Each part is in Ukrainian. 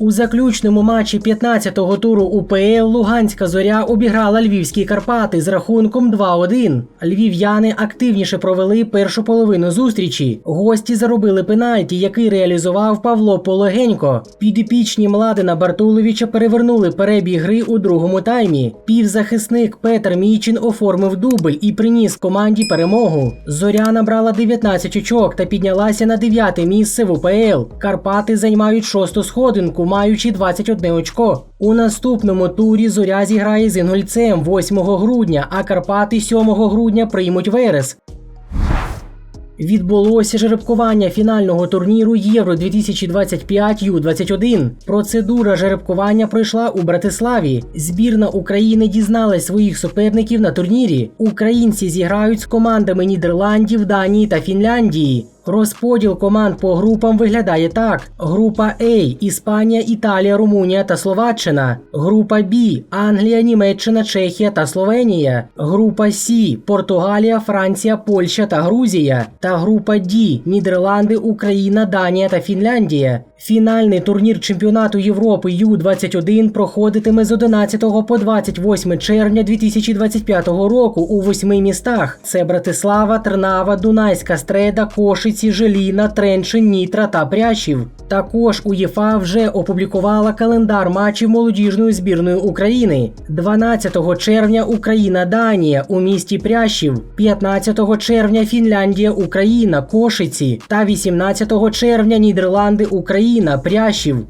У заключному матчі 15-го туру УПЛ Луганська зоря обіграла львівські Карпати з рахунком 2-1. Львів'яни активніше провели першу половину зустрічі. Гості заробили пенальті, який реалізував Павло Пологенько. Підопічні Младена Бартуловича перевернули перебіг гри у другому таймі. Півзахисник Петр Мічин оформив дубль і приніс команді перемогу. Зоря набрала 19 очок та піднялася на 9 місце в УПЛ. Карпати займають шосту сходинку, маючи 21 очко. У наступному турі зоря зіграє з Інгульцем 8 грудня, а Карпати 7 грудня приймуть Верес. Відбулося жеребкування фінального турніру Євро 2025 Ю-21. Процедура жеребкування пройшла у Братиславі. Збірна України дізналась своїх суперників на турнірі. Українці зіграють з командами Нідерландів, Данії та Фінляндії. Розподіл команд по групам виглядає так: група А Іспанія, Італія, Румунія та Словаччина. Група Б Англія, Німеччина, Чехія та Словенія. Група С Португалія, Франція, Польща та Грузія. Та група Д Нідерланди, Україна, Данія та Фінляндія. Фінальний турнір чемпіонату Європи Ю-21 проходитиме з 11 по 28 червня 2025 року у восьми містах: це Братислава, Трнава, Дунайська Стреда, Кошиці, Желіна, Тренчин, Нітра та Прящів. Також УЄФА вже опублікувала календар матчів молодіжної збірної України. 12 червня Україна Данія у місті Прящів, 15 червня Фінляндія Україна Кошиці та 18 червня Нідерланди Україна Прящів.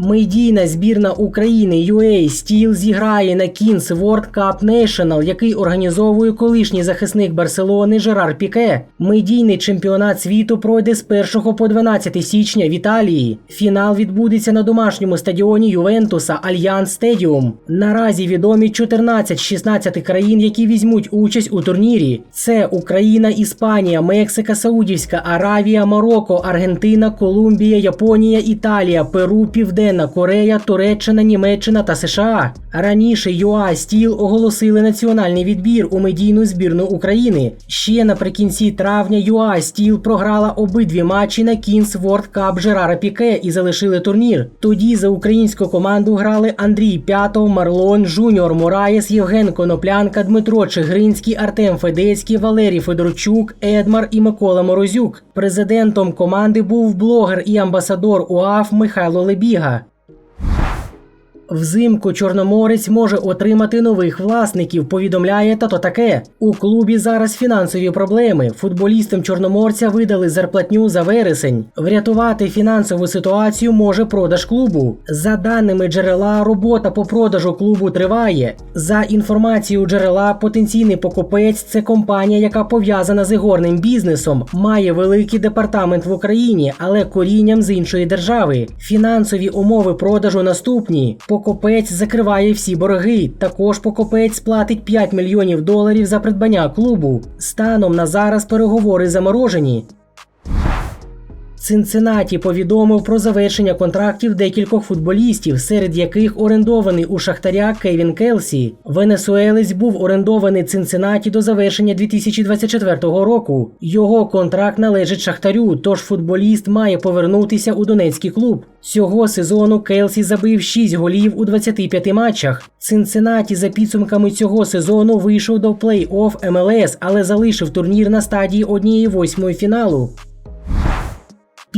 Медійна збірна України UA Steel зіграє на Kings World Cup National, який організовує колишній захисник Барселони Жерар Піке. Медійний чемпіонат світу пройде з 1 по 12 січня в Італії. Фінал відбудеться на домашньому стадіоні Ювентуса Альянс Стедіум. Наразі відомі 14 з 16 країн, які візьмуть участь у турнірі. Це Україна, Іспанія, Мексика, Саудівська Аравія, Марокко, Аргентина, Колумбія, Японія, Італія, Перу, Південна Корея, Туреччина, Німеччина та США. Раніше UA Steel оголосили національний відбір у медійну збірну України. Ще наприкінці травня UA Steel програла обидві матчі на Kings World Cup Жерара Піке і залишили турнір. Тоді за українську команду грали Андрій П'ятов, Марлон, Жуніор Мураєс, Євген Коноплянка, Дмитро Чигринський, Артем Федецький, Валерій Федорчук, Едмар і Микола Морозюк. Президентом команди був блогер і амбасадор УАФ Михайло Лебіга. Взимку Чорноморець може отримати нових власників. Повідомляє тато таке. У клубі зараз фінансові проблеми. Футболістам Чорноморця видали зарплатню за вересень. Врятувати фінансову ситуацію може продаж клубу. За даними джерела, робота по продажу клубу триває. За інформацією джерела, потенційний покупець це компанія, яка пов'язана з ігорним бізнесом, має великий департамент в Україні, але корінням з іншої держави. Фінансові умови продажу наступні. Покупець закриває всі борги. Також покупець платить 5 мільйонів доларів за придбання клубу. Станом на зараз переговори заморожені. Цинциннаті повідомив про завершення контрактів декількох футболістів, серед яких орендований у Шахтаря Кевін Келсі. Венесуелець був орендований Цинциннаті до завершення 2024 року. Його контракт належить Шахтарю, тож футболіст має повернутися у Донецький клуб. Цього сезону Келсі забив 6 голів у 25 матчах. Цинциннаті за підсумками цього сезону вийшов до плей-офф МЛС, але залишив турнір на стадії однієї восьмої фіналу.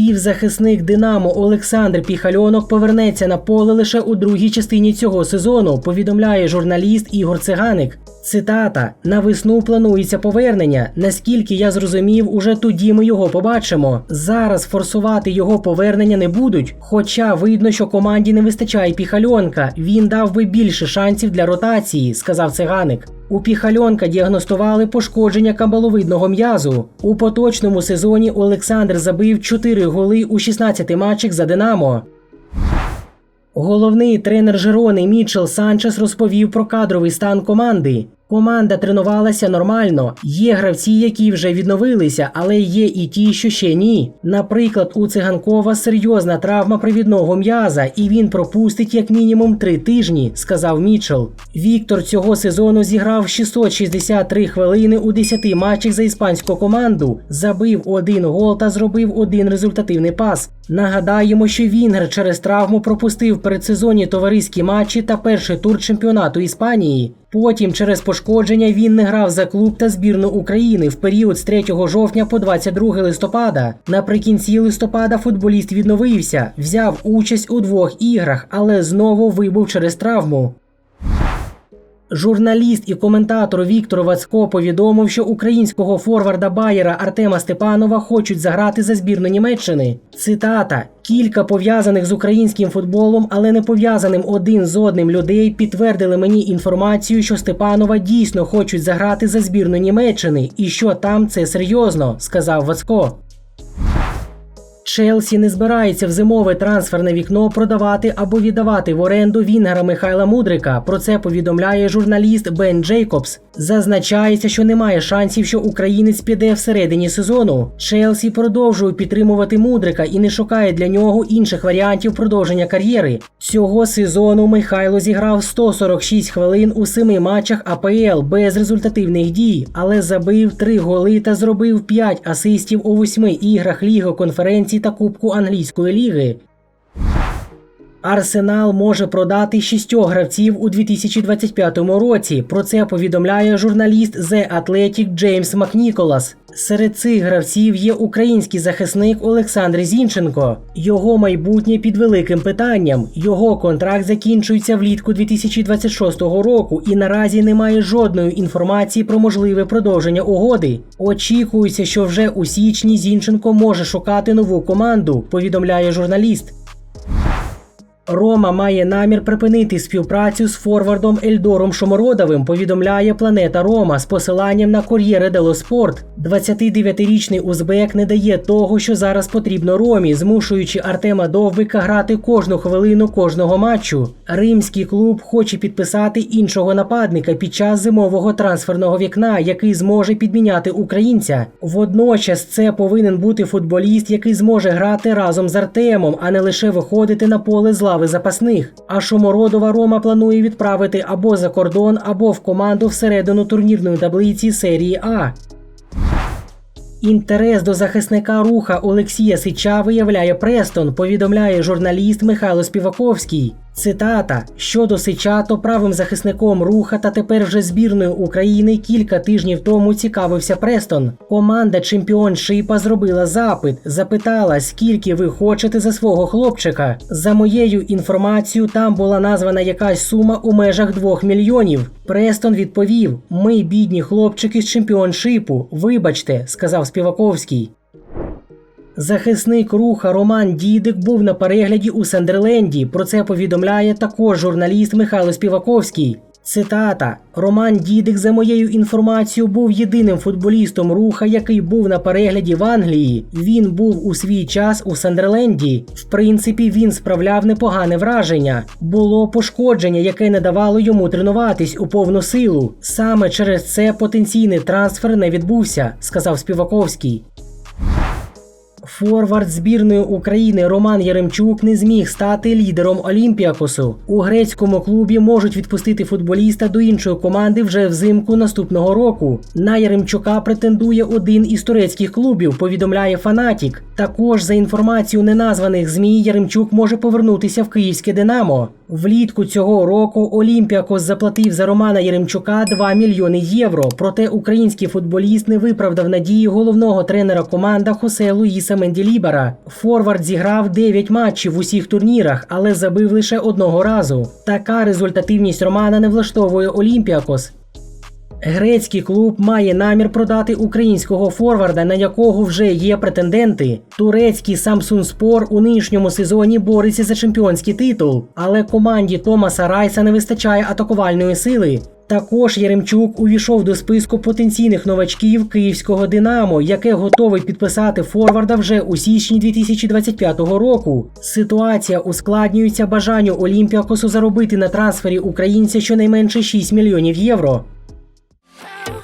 Півзахисник Динамо Олександр Піхальонок повернеться на поле лише у другій частині цього сезону. Повідомляє журналіст Ігор Циганик. Цитата: на весну планується повернення. Наскільки я зрозумів, уже тоді ми його побачимо. Зараз форсувати його повернення не будуть. Хоча видно, що команді не вистачає піхальонка. Він дав би більше шансів для ротації, сказав циганик. У піхальонка діагностували пошкодження камбаловидного м'язу. У поточному сезоні Олександр забив 4 голи у 16 матчах за Динамо. Головний тренер Жерони Мічел Санчес розповів про кадровий стан команди. Команда тренувалася нормально. Є гравці, які вже відновилися, але є і ті, що ще ні. Наприклад, у циганкова серйозна травма привідного м'яза, і він пропустить як мінімум три тижні, сказав Мічел. Віктор цього сезону зіграв 663 хвилини у 10 матчах за іспанську команду, забив один гол та зробив один результативний пас. Нагадаємо, що Вінгер через травму пропустив передсезонні товариські матчі та перший тур чемпіонату Іспанії. Потім, через пошкодження, він не грав за клуб та збірну України в період з 3 жовтня по 22 листопада. Наприкінці листопада футболіст відновився, взяв участь у двох іграх, але знову вибув через травму. Журналіст і коментатор Віктор Вацько повідомив, що українського форварда Байера Артема Степанова хочуть заграти за збірну Німеччини. Цитата: кілька пов'язаних з українським футболом, але не пов'язаним один з одним людей, підтвердили мені інформацію, що Степанова дійсно хочуть заграти за збірну Німеччини, і що там це серйозно, сказав Вацько. Челсі не збирається в зимове трансферне вікно продавати або віддавати в оренду Вінгера Михайла Мудрика. Про це повідомляє журналіст Бен Джейкобс. Зазначається, що немає шансів, що українець піде всередині сезону. Челсі продовжує підтримувати Мудрика і не шукає для нього інших варіантів продовження кар'єри. Цього сезону Михайло зіграв 146 хвилин у семи матчах АПЛ без результативних дій, але забив 3 голи та зробив 5 асистів у 8 іграх Ліги конференції та Кубку англійської ліги. Арсенал може продати шістьох гравців у 2025 році. Про це повідомляє журналіст The Athletic Джеймс Макніколас. Серед цих гравців є український захисник Олександр Зінченко. Його майбутнє під великим питанням. Його контракт закінчується влітку 2026 року, і наразі немає жодної інформації про можливе продовження угоди. Очікується, що вже у січні Зінченко може шукати нову команду. Повідомляє журналіст. Рома має намір припинити співпрацю з форвардом Ельдором Шомородовим, повідомляє Планета Рома з посиланням на Кор'єре Дело Спорт. 29-річний узбек не дає того, що зараз потрібно Ромі, змушуючи Артема Довбика грати кожну хвилину кожного матчу. Римський клуб хоче підписати іншого нападника під час зимового трансферного вікна, який зможе підміняти українця. Водночас це повинен бути футболіст, який зможе грати разом з Артемом, а не лише виходити на поле з лави запасних. А Шомородова Рома планує відправити або за кордон, або в команду всередину турнірної таблиці серії А. Інтерес до захисника руха Олексія Сича виявляє Престон, повідомляє журналіст Михайло Співаковський. Цитата: щодо Сича, то правим захисником руха та тепер вже збірною України кілька тижнів тому цікавився Престон. Команда чемпіоншипа зробила запит, запитала, скільки ви хочете за свого хлопчика. За моєю інформацією, там була названа якась сума у межах 2 мільйонів. Престон відповів: Ми бідні хлопчики з чемпіоншипу. Вибачте, сказав Співаковський. Захисник руха Роман Дідик був на перегляді у Сандерленді. Про це повідомляє також журналіст Михайло Співаковський. Цитата: Роман Дідик, за моєю інформацією, був єдиним футболістом руха, який був на перегляді в Англії. Він був у свій час у Сандерленді. В принципі, він справляв непогане враження. Було пошкодження, яке не давало йому тренуватись у повну силу. Саме через це потенційний трансфер не відбувся, сказав Співаковський. Форвард збірної України Роман Яремчук не зміг стати лідером Олімпіакосу. У грецькому клубі можуть відпустити футболіста до іншої команди вже взимку наступного року. На Яремчука претендує один із турецьких клубів, повідомляє Фанатік. Також за інформацією неназваних ЗМІ Яремчук може повернутися в київське Динамо. Влітку цього року Олімпіакос заплатив за Романа Яремчука 2 мільйони євро. Проте український футболіст не виправдав надії головного тренера команда Хосе Луїса Менділібера. Форвард зіграв 9 матчів в усіх турнірах, але забив лише одного разу. Така результативність Романа не влаштовує Олімпіакос. Грецький клуб має намір продати українського форварда, на якого вже є претенденти. Турецький Самсун Спор у нинішньому сезоні бореться за чемпіонський титул, але команді Томаса Райса не вистачає атакувальної сили. Також Яремчук увійшов до списку потенційних новачків київського Динамо, яке готовий підписати форварда вже у січні 2025 року. Ситуація ускладнюється бажанню Олімпіакосу заробити на трансфері українця щонайменше 6 мільйонів євро. Ow.